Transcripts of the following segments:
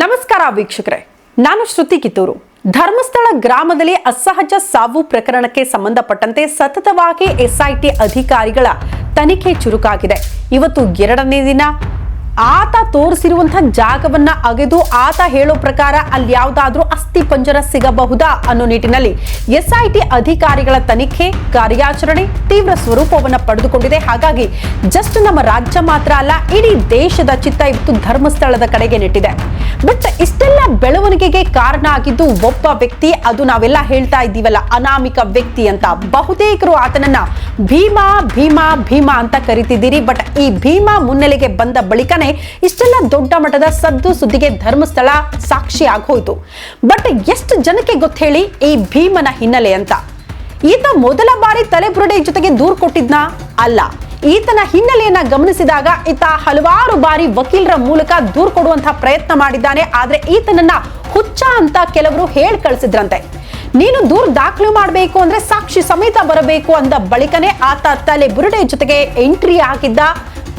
ನಮಸ್ಕಾರ ವೀಕ್ಷಕರೇ. ನಾನು ಶ್ರುತಿ ಕಿತ್ತೂರು. ಧರ್ಮಸ್ಥಳ ಗ್ರಾಮದಲ್ಲಿ ಅಸಹಜ ಸಾವು ಪ್ರಕರಣಕ್ಕೆ ಸಂಬಂಧಪಟ್ಟಂತೆ ಸತತವಾಗಿ ಎಸ್ಐಟಿ ಅಧಿಕಾರಿಗಳ ತನಿಖೆ ಚುರುಕಾಗಿದೆ. ಇವತ್ತು ಎರಡನೇ ದಿನ ಆತ ತೋರಿಸಿರುವಂತಹ ಜಾಗವನ್ನ ಅಗೆದು ಆತ ಹೇಳೋ ಪ್ರಕಾರ ಅಲ್ಲಿ ಯಾವ್ದಾದ್ರೂ ಅಸ್ಥಿ ಪಂಜರ ಸಿಗಬಹುದಾ ಅನ್ನೋ ನಿಟ್ಟಿನಲ್ಲಿ ಎಸ್ಐಟಿ ಅಧಿಕಾರಿಗಳ ತನಿಖೆ, ಕಾರ್ಯಾಚರಣೆ ತೀವ್ರ ಸ್ವರೂಪವನ್ನ ಪಡೆದುಕೊಂಡಿದೆ. ಹಾಗಾಗಿ ಜಸ್ಟ್ ನಮ್ಮ ರಾಜ್ಯ ಮಾತ್ರ ಅಲ್ಲ, ಇಡೀ ದೇಶದ ಚಿತ್ತ ಇವತ್ತು ಧರ್ಮಸ್ಥಳದ ಕಡೆಗೆ ನೆಟ್ಟಿದೆ. ಬಟ್ ಇಷ್ಟೆಲ್ಲ ಬೆಳವಣಿಗೆಗೆ ಕಾರಣ ಆಗಿದ್ದು ಒಬ್ಬ ವ್ಯಕ್ತಿ, ಅದು ನಾವೆಲ್ಲ ಹೇಳ್ತಾ ಇದ್ದೀವಲ್ಲ, ಅನಾಮಿಕ ವ್ಯಕ್ತಿ ಅಂತ. ಬಹುತೇಕರು ಆತನನ್ನ ಭೀಮಾ ಭೀಮಾ ಭೀಮಾ ಅಂತ ಕರಿತಿದ್ದೀರಿ. ಬಟ್ ಈ ಭೀಮಾ ಮುನ್ನೆಲೆಗೆ ಬಂದ ಬಳಿಕನೇ ಇಷ್ಟೆಲ್ಲ ದೊಡ್ಡ ಮಟ್ಟದ ಸದ್ದು ಸುದ್ದಿಗೆ ಧರ್ಮಸ್ಥಳ ಸಾಕ್ಷಿ ಆಗೋಯ್ತು. ಬಟ್ ಎಷ್ಟು ಜನಕ್ಕೆ ಗೊತ್ತೇಳಿ ಈ ಭೀಮನ ಹಿನ್ನೆಲೆ ಅಂತ? ಈತ ಮೊದಲ ಬಾರಿ ತಲೆಬುರುಡೆ ಜೊತೆಗೆ ದೂರು ಕೊಟ್ಟಿದ್ನಾ? ಅಲ್ಲ. ಈತನ ಹಿನ್ನೆಲೆಯನ್ನ ಗಮನಿಸಿದಾಗ ಈತ ಹಲವಾರು ಬಾರಿ ವಕೀಲರ ಮೂಲಕ ದೂರು ಕೊಡುವಂತಹ ಪ್ರಯತ್ನ ಮಾಡಿದ್ದಾನೆ. ಆದ್ರೆ ಈತನನ್ನ ಹುಚ್ಚ ಅಂತ ಕೆಲವರು ಹೇಳಿ ಕಳಿಸಿದ್ರಂತೆ. ನೀನು ದೂರು ದಾಖಲು ಮಾಡಬೇಕು ಅಂದ್ರೆ ಸಾಕ್ಷಿ ಸಮೇತ ಬರಬೇಕು ಅಂದ ಬಳಿಕನೇ ಆತ ತಲೆ ಬುರುಡೆ ಜೊತೆಗೆ ಎಂಟ್ರಿ ಆಗಿದ್ದ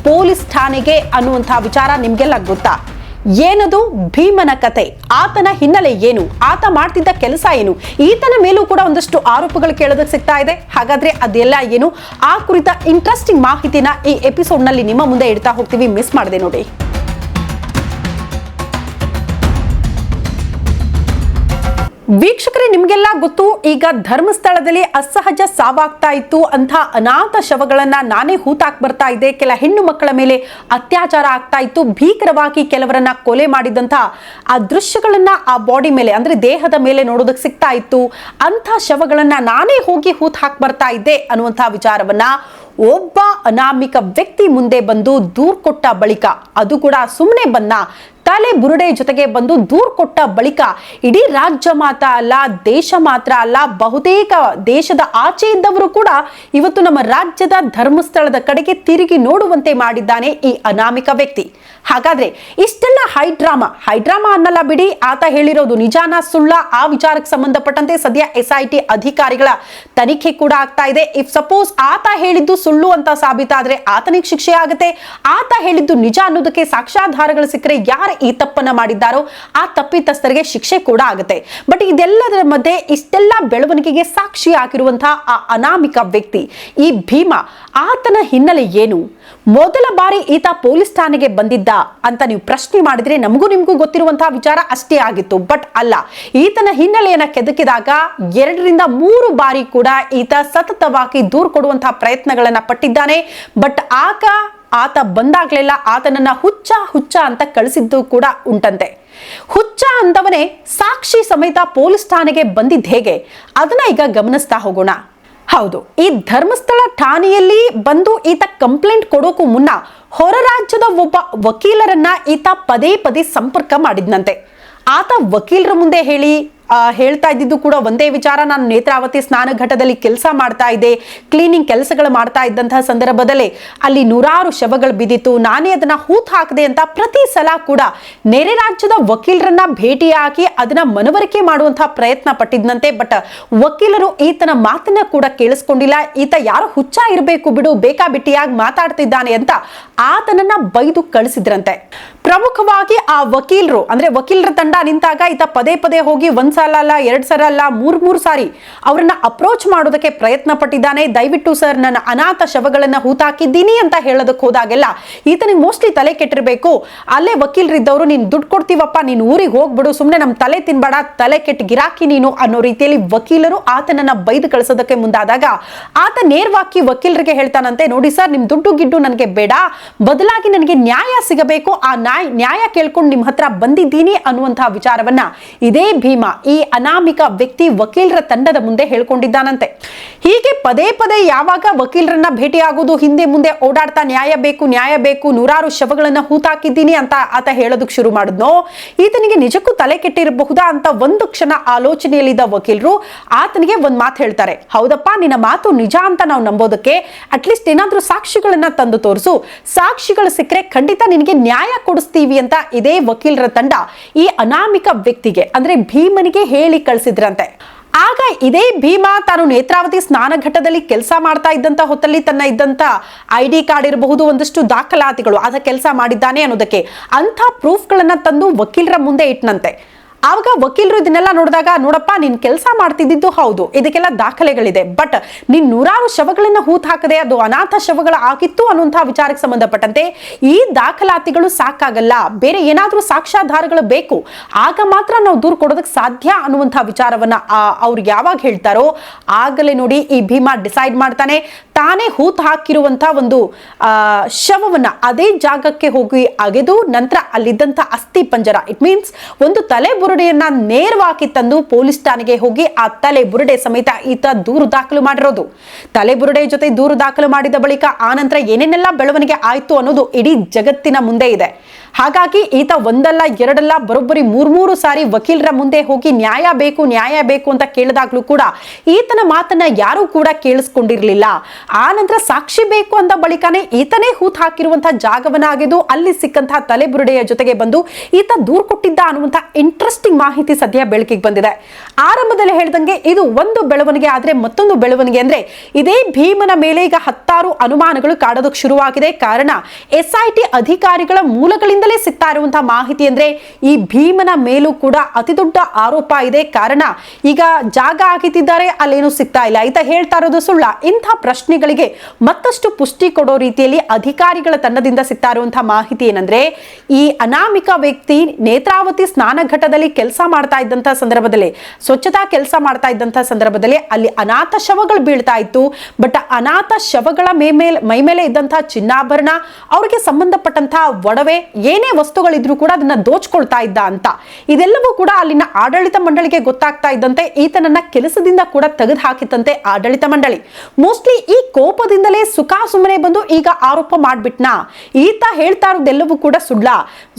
ಪೊಲೀಸ್ ಠಾಣೆಗೆ ಅನ್ನುವಂತಹ ವಿಚಾರ ನಿಮ್ಗೆಲ್ಲ ಗೊತ್ತಾ? ಏನದು ಭೀಮನ ಕತೆ? ಆತನ ಹಿನ್ನೆಲೆ ಏನು? ಆತ ಮಾಡ್ತಿದ್ದ ಕೆಲಸ ಏನು? ಈತನ ಮೇಲೂ ಕೂಡ ಒಂದಷ್ಟು ಆರೋಪಗಳು ಕೇಳೋದಕ್ಕೆ ಸಿಗ್ತಾ ಇದೆ. ಹಾಗಾದ್ರೆ ಅದೆಲ್ಲ ಏನು? ಆ ಕುರಿತ ಇಂಟ್ರೆಸ್ಟಿಂಗ್ ಮಾಹಿತಿನ ಈ ಎಪಿಸೋಡ್ನಲ್ಲಿ ನಿಮ್ಮ ಮುಂದೆ ಇಡ್ತಾ ಹೋಗ್ತೀವಿ. ಮಿಸ್ ಮಾಡದೆ ನೋಡಿ. ವೀಕ್ಷಕರೇ, ನಿಮಗೆಲ್ಲ ಗೊತ್ತು, ಈಗ ಧರ್ಮಸ್ಥಳದಲ್ಲಿ ಅಸಹಜ ಸಾವಾಗ್ತಾ ಇತ್ತು ಅಂತ ಅನಾಥ ಶವಗಳನ್ನ ನಾನೇ ಹೂತಾಕ್ ಬರ್ತಾ ಇದೆ ಕೆಲ ಹೆಣ್ಣು ಮಕ್ಕಳ ಮೇಲೆ ಅತ್ಯಾಚಾರ ಆಗ್ತಾ ಇತ್ತು. ಭೀಕರವಾಗಿ ಕೆಲವರನ್ನ ಕೊಲೆ ಮಾಡಿದಂತ ಆ ದೃಶ್ಯಗಳನ್ನ ಆ ಬಾಡಿ ಮೇಲೆ, ಅಂದ್ರೆ ದೇಹದ ಮೇಲೆ ನೋಡೋದಕ್ಕೆ ಸಿಗ್ತಾ ಇತ್ತು. ಅಂಥ ಶವಗಳನ್ನ ನಾನೇ ಹೋಗಿ ಹೂತ್ ಹಾಕ್ ಬರ್ತಾ ಇದ್ದೆ ಅನ್ನುವಂಥ ವಿಚಾರವನ್ನ ಒಬ್ಬ ಅನಾಮಿಕ ವ್ಯಕ್ತಿ ಮುಂದೆ ಬಂದು ದೂರ್ ಕೊಟ್ಟ ಬಳಿಕ, ಅದು ಕೂಡ ಸುಮ್ಮನೆ ಬಂದ ತಲೆ ಬುರುಡೆ ಜೊತೆಗೆ ಬಂದು ದೂರ್ ಕೊಟ್ಟ ಬಳಿಕ ಇಡೀ ರಾಜ್ಯ ಮಾತ್ರ ಅಲ್ಲ, ದೇಶ ಮಾತ್ರ ಅಲ್ಲ, ಬಹುತೇಕ ದೇಶದ ಆಚೆ ಇದ್ದವರು ಕೂಡ ಇವತ್ತು ನಮ್ಮ ರಾಜ್ಯದ ಧರ್ಮಸ್ಥಳದ ಕಡೆಗೆ ತಿರುಗಿ ನೋಡುವಂತೆ ಮಾಡಿದ್ದಾನೆ ಈ ಅನಾಮಿಕ ವ್ಯಕ್ತಿ. ಹಾಗಾದ್ರೆ ಇಷ್ಟೆಲ್ಲ ಹೈಡ್ರಾಮಾ ಹೈಡ್ರಾಮಾ ಅನ್ನಲ್ಲ ಬಿಡಿ, ಆತ ಹೇಳಿರೋದು ನಿಜಾನ, ಸುಳ್ಳ, ಆ ವಿಚಾರಕ್ಕೆ ಸಂಬಂಧಪಟ್ಟಂತೆ ಸದ್ಯ ಎಸ್ ಐ ಟಿ ಅಧಿಕಾರಿಗಳ ತನಿಖೆ ಕೂಡ ಆಗ್ತಾ ಇದೆ. ಇಫ್ ಸಪೋಸ್ ಆತ ಹೇಳಿದ್ದು ಸುಳ್ಳು ಅಂತ ಸಾಬೀತಾದ್ರೆ ಆತನಿಗೆ ಶಿಕ್ಷೆ ಆಗುತ್ತೆ. ಆತ ಹೇಳಿದ್ದು ನಿಜ ಅನ್ನೋದಕ್ಕೆ ಸಾಕ್ಷ್ಯಾಧಾರಗಳು ಸಿಕ್ಕರೆ ಯಾರು ಈ ತಪ್ಪನ್ನ ಮಾಡಿದ್ದಾರೋ ಆ ತಪ್ಪಿತಸ್ಥರಿಗೆ ಶಿಕ್ಷೆ ಕೂಡ ಆಗುತ್ತೆ. ಬಟ್ ಇದೆಲ್ಲದರ ಮಧ್ಯೆ ಇಷ್ಟೆಲ್ಲ ಬೆಳವಣಿಗೆಗೆ ಸಾಕ್ಷಿ ಆಗಿರುವಂತಹ ಆ ಅನಾಮಿಕ ವ್ಯಕ್ತಿ, ಈ ಭೀಮ, ಆತನ ಹಿನ್ನೆಲೆ ಏನು? ಮೊದಲ ಬಾರಿ ಈತ ಪೊಲೀಸ್ ಠಾಣೆಗೆ ಬಂದಿದ್ದ ಅಂತ ನೀವು ಪ್ರಶ್ನೆ ಮಾಡಿದ್ರೆ ನಮಗೂ ನಿಮಗೂ ಗೊತ್ತಿರುವಂತಹ ವಿಚಾರ ಅಷ್ಟೇ ಆಗಿತ್ತು. ಬಟ್ ಅಲ್ಲ, ಈತನ ಹಿನ್ನೆಲೆಯನ್ನ ಕೆದಕಿದಾಗ ಎರಡರಿಂದ ಮೂರು ಬಾರಿ ಕೂಡ ಈತ ಸತತವಾಗಿ ದೂರು ಕೊಡುವಂತಹ ಪ್ರಯತ್ನಗಳನ್ನ ಪಟ್ಟಿದ್ದಾನೆ. ಬಟ್ ಆಗ ಆತ ಬಂದಾಗ್ಲೆಲ್ಲ ಆತನನ್ನ ಹುಚ್ಚ ಹುಚ್ಚ ಅಂತ ಕಳಿಸಿದ್ದು ಕೂಡ ಉಂಟಂತೆ. ಹುಚ್ಚ ಅಂತವನೇ ಸಾಕ್ಷಿ ಸಮೇತ ಪೊಲೀಸ್ ಠಾಣೆಗೆ ಬಂದಿದ್ದ ಹೇಗೆ? ಅದನ್ನ ಈಗ ಗಮನಿಸ್ತಾ ಹೋಗೋಣ. ಹೌದು, ಈ ಧರ್ಮಸ್ಥಳ ಠಾಣೆಯಲ್ಲಿ ಬಂದು ಈತ ಕಂಪ್ಲೇಂಟ್ ಕೊಡೋಕು ಮುನ್ನ ಹೊರ ರಾಜ್ಯದ ಒಬ್ಬ ವಕೀಲರನ್ನ ಈತ ಪದೇ ಪದೇ ಸಂಪರ್ಕ ಮಾಡಿದ್ನಂತೆ. ಆತ ವಕೀಲರ ಮುಂದೆ ಹೇಳಿ ಹೇಳ್ತಾ ಇದ್ದಿದ್ದು ಕೂಡ ಒಂದೇ ವಿಚಾರ. ನಾನು ನೇತ್ರಾವತಿ ಸ್ನಾನ ಘಟದಲ್ಲಿ ಕೆಲಸ ಮಾಡ್ತಾ ಇದ್ದೆ. ಕ್ಲೀನಿಂಗ್ ಕೆಲಸಗಳು ಮಾಡ್ತಾ ಇದ್ದಂತಹ ಸಂದರ್ಭದಲ್ಲಿ ಅಲ್ಲಿ ನೂರಾರು ಶವಗಳು ಬಿದ್ದಿತ್ತು. ನಾನೇ ಅದನ್ನ ಹೂತ್ ಹಾಕದೆ ಅಂತ ಪ್ರತಿ ಸಲ ಕೂಡ ನೆರೆ ರಾಜ್ಯದ ವಕೀಲರನ್ನ ಭೇಟಿ ಹಾಕಿ ಅದನ್ನ ಮನವರಿಕೆ ಮಾಡುವಂತಹ ಪ್ರಯತ್ನ ಪಟ್ಟಿದ್ದಂತೆ ಬಟ್ ವಕೀಲರು ಈತನ ಮಾತನ್ನ ಕೂಡ ಕೇಳಿಸ್ಕೊಂಡಿಲ್ಲ. ಈತ ಯಾರೋ ಹುಚ್ಚ ಇರಬೇಕು ಬಿಡು, ಬೇಕಾಬಿಟ್ಟಿಯಾಗಿ ಮಾತಾಡ್ತಿದ್ದಾನೆ ಅಂತ ಆತನನ್ನ ಬೈದು ಕಳಿಸಿದ್ರಂತೆ. ಪ್ರಮುಖವಾಗಿ ಆ ವಕೀಲರು, ಅಂದ್ರೆ ವಕೀಲರ ತಂಡ ನಿಂತಾಗ ಈತ ಪದೇ ಪದೇ ಹೋಗಿ ಒಂದ್ ಸಲ ಅಲ್ಲ ಎರಡ್ ಸಲ ಅಲ್ಲ ಮೂರ್ ಮೂರ್ ಸಾರಿ ಅವರನ್ನ ಅಪ್ರೋಚ್ ಮಾಡೋದಕ್ಕೆ ಪ್ರಯತ್ನ ಪಟ್ಟಿದ್ದಾನೆ ದಯವಿಟ್ಟು ಸರ್, ನನ್ನ ಅನಾಥ ಶವಗಳನ್ನ ಹೂತಾಕಿದ್ದೀನಿ ಅಂತ ಹೇಳೋದಕ್ಕೆ ಹೋದಾಗೆಲ್ಲ ಈತನಿಗೆ ಮೋಸ್ಟ್ಲಿ ತಲೆ ಕೆಟ್ಟಿರ್ಬೇಕು. ಅಲ್ಲೇ ವಕೀಲರಿದ್ದವರು, ನೀನು ದುಡ್ಡು ಕೊಡ್ತೀವಪ್ಪ, ನೀನು ಊರಿಗೆ ಹೋಗ್ಬಿಡು ಸುಮ್ಮನೆ ನಮ್ಮ ತಲೆ ತಿನ್ಬೇಡ, ತಲೆ ಕೆಟ್ಟ ಗಿರಾಕಿ ನೀನು ಅನ್ನೋ ರೀತಿಯಲ್ಲಿ ವಕೀಲರು ಆತನನ್ನ ಬೈದು ಕಳಿಸೋದಕ್ಕೆ ಮುಂದಾದಾಗ ಆತ ನೇರವಾಗಿ ವಕೀಲರಿಗೆ ಹೇಳ್ತಾನಂತೆ, ನೋಡಿ ಸರ್, ನಿಮ್ ದುಡ್ಡು ಗಿಡ್ಡು ನನಗೆ ಬೇಡ, ಬದಲಾಗಿ ನನಗೆ ನ್ಯಾಯ ಸಿಗಬೇಕು, ಆ ನ್ಯಾಯ ಕೇಳ್ಕೊಂಡು ನಿಮ್ಮ ಹತ್ರ ಬಂದಿದ್ದೀನಿ ಅನ್ನುವಂತಹ ವಿಚಾರವನ್ನ ಇದೇ ಭೀಮ ಈ ಅನಾಮಿಕ ವ್ಯಕ್ತಿ ವಕೀಲರ ತಂಡದ ಮುಂದೆ ಹೇಳ್ಕೊಂಡಿದ್ದಾನಂತೆ. ಹೀಗೆ ಪದೇ ಪದೇ ಯಾವಾಗ ವಕೀಲರನ್ನ ಭೇಟಿಯಾಗೋದು, ಹಿಂದೆ ಮುಂದೆ ಓಡಾಡ್ತಾ ನ್ಯಾಯ ಬೇಕು ನ್ಯಾಯ ಬೇಕು, ನೂರಾರು ಶವಗಳನ್ನ ಹೂತಾಕಿದ್ದೀನಿ ಅಂತ ಆತ ಹೇಳೋದಕ್ಕೆ ಶುರು ಮಾಡಿದ್ನೋ? ಈತನಿಗೆ ನಿಜಕ್ಕೂ ತಲೆ ಕೆಟ್ಟಿರಬಹುದಾ ಅಂತ ಒಂದು ಕ್ಷಣ ಆಲೋಚನೆಯಲ್ಲಿದ್ದ ವಕೀಲರು ಆತನಿಗೆ ಒಂದ್ ಮಾತು ಹೇಳ್ತಾರೆ. ಹೌದಪ್ಪ, ನಿನ್ನ ಮಾತು ನಿಜ ಅಂತ ನಾವು ನಂಬೋದಕ್ಕೆ ಅಟ್ಲೀಸ್ಟ್ ಏನಾದರೂ ಸಾಕ್ಷಿಗಳನ್ನ ತಂದು ತೋರಿಸು. ಸಾಕ್ಷಿಗಳು ಸಿಕ್ಕರೆ ಖಂಡಿತ ನಿನಗೆ ನ್ಯಾಯ ಕೊಡಿಸ್ತೀವಿ ಅಂತ ಇದೇ ವಕೀಲರ ತಂಡ ಈ ಅನಾಮಿಕ ವ್ಯಕ್ತಿಗೆ, ಅಂದ್ರೆ ಭೀಮನಿಗೆ ಹೇಳಿ ಕಳಿಸಿದ್ರಂತೆ. ಆಗ ಇದೇ ಭೀಮಾ ತಾನು ನೇತ್ರಾವತಿ ಸ್ನಾನಘಟ್ಟದಲ್ಲಿ ಕೆಲಸ ಮಾಡ್ತಾ ಇದ್ದಂತ ಹೊತ್ತಲ್ಲಿ ತನ್ನ ಇದ್ದಂತ ಐ ಡಿ ಕಾರ್ಡ್ ಇರಬಹುದು, ಒಂದಷ್ಟು ದಾಖಲಾತಿಗಳು ಅದ ಕೆಲಸ ಮಾಡಿದ್ದಾನೆ ಅನ್ನೋದಕ್ಕೆ ಅಂಥ ಪ್ರೂಫ್ಗಳನ್ನ ತಂದು ವಕೀಲರ ಮುಂದೆ ಇಟ್ನಂತೆ. ಆವಾಗ ವಕೀಲರು ಇದನ್ನೆಲ್ಲ ನೋಡಿದಾಗ, ನೋಡಪ್ಪ, ನೀನ್ ಕೆಲಸ ಮಾಡ್ತಿದ್ದಿದ್ದು ಹೌದು, ಇದಕ್ಕೆಲ್ಲ ದಾಖಲೆಗಳಿದೆ ಬಟ್ ನೀನ್ ನೂರಾರು ಶವಗಳನ್ನ ಹೂತ್ ಹಾಕದೆ, ಅದು ಅನಾಥ ಶವಗಳ ಆಗಿತ್ತು ಅನ್ನುವಂತಹ ವಿಚಾರಕ್ಕೆ ಸಂಬಂಧಪಟ್ಟಂತೆ ಈ ದಾಖಲಾತಿಗಳು ಸಾಕಾಗಲ್ಲ, ಬೇರೆ ಏನಾದರೂ ಸಾಕ್ಷ್ಯಾಧಾರಗಳು ಬೇಕು, ಆಗ ಮಾತ್ರ ನಾವು ದೂರು ಕೊಡೋದಕ್ಕೆ ಸಾಧ್ಯ ಅನ್ನುವಂತಹ ವಿಚಾರವನ್ನ ಅವ್ರಿಗೆ ಅವ್ರು ಯಾವಾಗ ಹೇಳ್ತಾರೋ, ಆಗಲೇ ನೋಡಿ ಈ ಭೀಮಾ ಡಿಸೈಡ್ ಮಾಡ್ತಾನೆ. ತಾನೇ ಹೂತ್ ಹಾಕಿರುವಂತ ಒಂದು ಶವವನ್ನ ಅದೇ ಜಾಗಕ್ಕೆ ಹೋಗಿ ಅಗೆದು ನಂತರ ಅಲ್ಲಿದ್ದಂಥ ಅಸ್ಥಿ ಪಂಜರ. ಇಟ್ ಮೀನ್ಸ್ ಒಂದು ತಲೆ ಬುರುಡೆಯನ್ನ ನೇರವಾಗಿ ತಂದು ಪೊಲೀಸ್ ಠಾಣೆಗೆ ಹೋಗಿ ಆ ತಲೆ ಬುರುಡೆ ಸಮೇತ ಈತ ದೂರು ದಾಖಲು ಮಾಡಿರೋದು. ತಲೆ ಬುರುಡೆ ಜೊತೆ ದೂರು ದಾಖಲು ಮಾಡಿದ ಬಳಿಕ ಆ ನಂತರ ಏನೇನೆಲ್ಲ ಬೆಳವಣಿಗೆ ಆಯಿತು ಅನ್ನೋದು ಇಡೀ ಜಗತ್ತಿನ ಮುಂದೆ ಇದೆ. ಹಾಗಾಗಿ ಈತ ಒಂದಲ್ಲ, ಎರಡಲ್ಲ, ಬರೋಬ್ಬರಿ ಮೂರ್ಮೂರು ಸಾರಿ ವಕೀಲರ ಮುಂದೆ ಹೋಗಿ ನ್ಯಾಯ ಬೇಕು ನ್ಯಾಯ ಬೇಕು ಅಂತ ಕೇಳಿದಾಗ್ಲೂ ಕೂಡ ಈತನ ಮಾತನ್ನ ಯಾರೂ ಕೂಡ ಕೇಳಿಸ್ಕೊಂಡಿರ್ಲಿಲ್ಲ. ಆ ನಂತರ ಸಾಕ್ಷಿ ಬೇಕು ಅಂದ ಬಳಿಕನೇ ಈತನೇ ಹೂತ್ ಹಾಕಿರುವಂತಹ ಜಾಗವನ್ನ ಆಗಿದ್ದು ಅಲ್ಲಿ ಸಿಕ್ಕಂತಹ ತಲೆಬುರುಡೆಯ ಜೊತೆಗೆ ಬಂದು ಈತ ದೂರ್ ಕೊಟ್ಟಿದ್ದ ಅನ್ನುವಂತಹ ಇಂಟ್ರೆಸ್ಟಿಂಗ್ ಮಾಹಿತಿ ಸದ್ಯ ಬೆಳಕಿಗೆ ಬಂದಿದೆ. ಆರಂಭದಲ್ಲಿ ಹೇಳಿದಂಗೆ ಇದು ಒಂದು ಬೆಳವಣಿಗೆ ಆದ್ರೆ ಮತ್ತೊಂದು ಬೆಳವಣಿಗೆ ಅಂದ್ರೆ ಇದೇ ಭೀಮನ ಮೇಲೆ ಈಗ ಹತ್ತಾರು ಅನುಮಾನಗಳು ಕಾಡೋದಕ್ಕೆ ಶುರುವಾಗಿದೆ. ಕಾರಣ ಎಸ್ಐಟಿ ಅಧಿಕಾರಿಗಳ ಟಿ ಮೂಲಗಳಿಂದಲೇ ಸಿಗ್ತಾ ಇರುವಂತಹ ಮಾಹಿತಿ ಅಂದ್ರೆ ಈ ಭೀಮನ ಮೇಲೂ ಕೂಡ ಅತಿ ದೊಡ್ಡ ಆರೋಪ ಇದೆ. ಕಾರಣ ಈಗ ಜಾಗ ಹಾಕಿದ್ದಾರೆ ಅಲ್ಲೇನು ಸಿಗ್ತಾ ಇಲ್ಲ. ಈತ ಹೇಳ್ತಾ ಇರೋದು ಸುಳ್ಳ. ಇಂಥ ಪ್ರಶ್ನೆಗಳಿಗೆ ಮತ್ತಷ್ಟು ಪುಷ್ಟಿ ಕೊಡೋ ರೀತಿಯಲ್ಲಿ ಅಧಿಕಾರಿಗಳ ತಂಡದಿಂದ ಸಿಗ್ತಾ ಇರುವಂತಹ ಮಾಹಿತಿ ಏನಂದ್ರೆ, ಈ ಅನಾಮಿಕ ವ್ಯಕ್ತಿ ನೇತ್ರಾವತಿ ಸ್ನಾನಘಟ್ಟದಲ್ಲಿ ಕೆಲಸ ಮಾಡ್ತಾ ಇದ್ದಂತಹ ಸಂದರ್ಭದಲ್ಲಿ, ಸ್ವಚ್ಛತಾ ಕೆಲಸ ಮಾಡ್ತಾ ಇದ್ದಂತಹ ಸಂದರ್ಭದಲ್ಲಿ ಅಲ್ಲಿ ಅನಾಥ ಶವಗಳು ಬೀಳ್ತಾ ಇತ್ತು. ಬಟ್ ಅನಾಥ ಶವಗಳ ಮೈ ಮೇಲೆ ಮೈ ಮೇಲೆ ಇದ್ದಂತಹ ಚಿನ್ನಾಭರಣ, ಅವ್ರಿಗೆ ಸಂಬಂಧಪಟ್ಟಂತಹ ಒಡವೆ ಏನೇ ವಸ್ತುಗಳಿದ್ರು ಕೂಡ ಅದನ್ನ ದೋಚ್ಕೊಳ್ತಾ ಇದ್ದ ಅಂತ. ಇದೆಲ್ಲವೂ ಕೂಡ ಅಲ್ಲಿನ ಆಡಳಿತ ಮಂಡಳಿಗೆ ಗೊತ್ತಾಗ್ತಾ ಇದ್ದಂತೆ ಈತನನ್ನ ಕೆಲಸದಿಂದ ಕೂಡ ತೆಗೆದು ಹಾಕಿತ್ತಂತೆ ಆಡಳಿತ ಮಂಡಳಿ. ಮೋಸ್ಟ್ಲಿ ಈ ಕೋಪದಿಂದಲೇ ಸುಖ ಸುಮ್ಮನೆ ಬಂದು ಈಗ ಆರೋಪ ಮಾಡ್ಬಿಟ್ನಾ? ಈತ ಹೇಳ್ತಾ ಇರೋದೆಲ್ಲವೂ ಕೂಡ ಸುಳ್ಳ.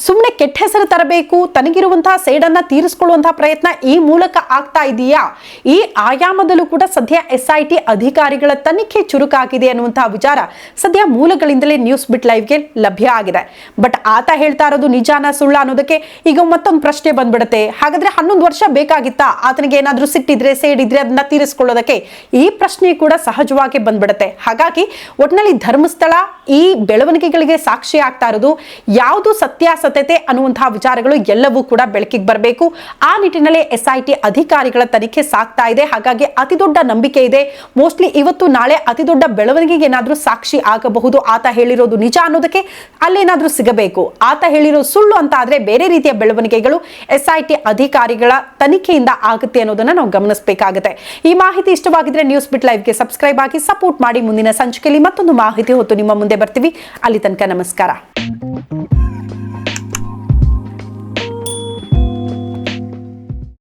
ಸುಮ್ಮನೆ ಕೆಟ್ಟ ಹೆಸರು ತರಬೇಕು, ತನಗಿರುವಂತಹ ಸೇಡನ್ನ ತೀರಿಸಿಕೊಳ್ಳುವಂತಹ ಪ್ರಯತ್ನ ಈ ಮೂಲಕ ಆಗ್ತಾ ಇದೆಯಾ? ಈ ಆಯಾಮದಲ್ಲೂ ಕೂಡ ಸದ್ಯ ಎಸ್ ಐ ಟಿ ಅಧಿಕಾರಿಗಳ ತನಿಖೆ ಚುರುಕಾಗಿದೆ ಅನ್ನುವಂತಹ ವಿಚಾರ ಸದ್ಯ ಮೂಲಗಳಿಂದಲೇ ನ್ಯೂಸ್ ಬಿಟ್ ಲೈವ್ಗೆ ಲಭ್ಯ ಆಗಿದೆ. ಬಟ್ ಆತ ಹೇಳ್ತಾ ಇರೋದು ನಿಜಾನ ಸುಳ್ಳ ಅನ್ನೋದಕ್ಕೆ ಈಗ ಮತ್ತೊಂದು ಪ್ರಶ್ನೆ ಬಂದ್ಬಿಡುತ್ತೆ. ಹಾಗಾದ್ರೆ ಹನ್ನೊಂದು ವರ್ಷ ಬೇಕಾಗಿತ್ತಾ? ಆತನಿಗೆ ಏನಾದ್ರೂ ಸಿಟ್ಟಿದ್ರೆ ಸೇಡಿದ್ರೆ ಅದನ್ನ ತೀರಿಸ್ಕೊಳ್ಳೋದಕ್ಕೆ ಈ ಪ್ರಶ್ನೆ ಕೂಡ ಸಹಜವಾಗಿ ಬಂದ್ಬಿಡುತ್ತೆ. ಹಾಗಾಗಿ ಒಟ್ನಲ್ಲಿ ಧರ್ಮಸ್ಥಳ ಈ ಬೆಳವಣಿಗೆಗಳಿಗೆ ಸಾಕ್ಷಿ ಆಗ್ತಾ ಇರೋದು ಯಾವುದು ಸತ್ಯಾಸತ್ಯತೆ ಅನ್ನುವಂತಹ ವಿಚಾರಗಳು ಎಲ್ಲವೂ ಕೂಡ ಬೆಳಕಿಗೆ ಬರಬೇಕು. ಆ ನಿಟ್ಟಿನಲ್ಲಿ ಎಸ್ ಐ ಟಿ ಅಧಿಕಾರಿಗಳ ತನಿಖೆ ಸಾಗ್ತಾ ಇದೆ. ಹಾಗಾಗಿ ಅತಿ ದೊಡ್ಡ ನಂಬಿಕೆ ಇದೆ. ಮೋಸ್ಟ್ಲಿ ಇವತ್ತು ನಾಳೆ ಅತಿ ದೊಡ್ಡ ಬೆಳವಣಿಗೆಗೆ ಏನಾದರೂ ಸಾಕ್ಷಿ ಆಗಬಹುದು ಆತ ಹೇಳಿರೋದು ನಿಜ ಅನ್ನೋದಕ್ಕೆ ಅಲ್ಲೇನಾದ್ರೂ ಸಿಗಬೇಕು. ಆತ ಹೇಳಿರೋ ಸುಳ್ಳು ಅಂತ ಆದರೆ ಬೇರೆ ರೀತಿಯ ಬೆಳವಣಿಗೆಗಳು ಎಸ್ ಐ ಟಿ ಅಧಿಕಾರಿಗಳ ತನಿಖೆಯಿಂದ ಆಗುತ್ತೆ ಅನ್ನೋದನ್ನ ನಾವು ಗಮನಿಸಬೇಕಾಗುತ್ತೆ. ಈ ಮಾಹಿತಿ ಇಷ್ಟವಾಗಿದ್ರೆ ನ್ಯೂಸ್ ಬಿಟ್ ಲೈವ್ಗೆ ಸಬ್ಸ್ಕ್ರೈಬ್ ಆಗಿ ಸಪೋರ್ಟ್ ಮಾಡಿ ಮುಂದಿನ ಸಂಚಿಕೆಯಲ್ಲಿ ಮತ್ತೊಂದು ಮಾಹಿತಿ ಹೊತ್ತು ನಿಮ್ಮ ಮುಂದೆ ಬರ್ತೀವಿ. ಅಲ್ಲಿ ತನಕ ನಮಸ್ಕಾರ.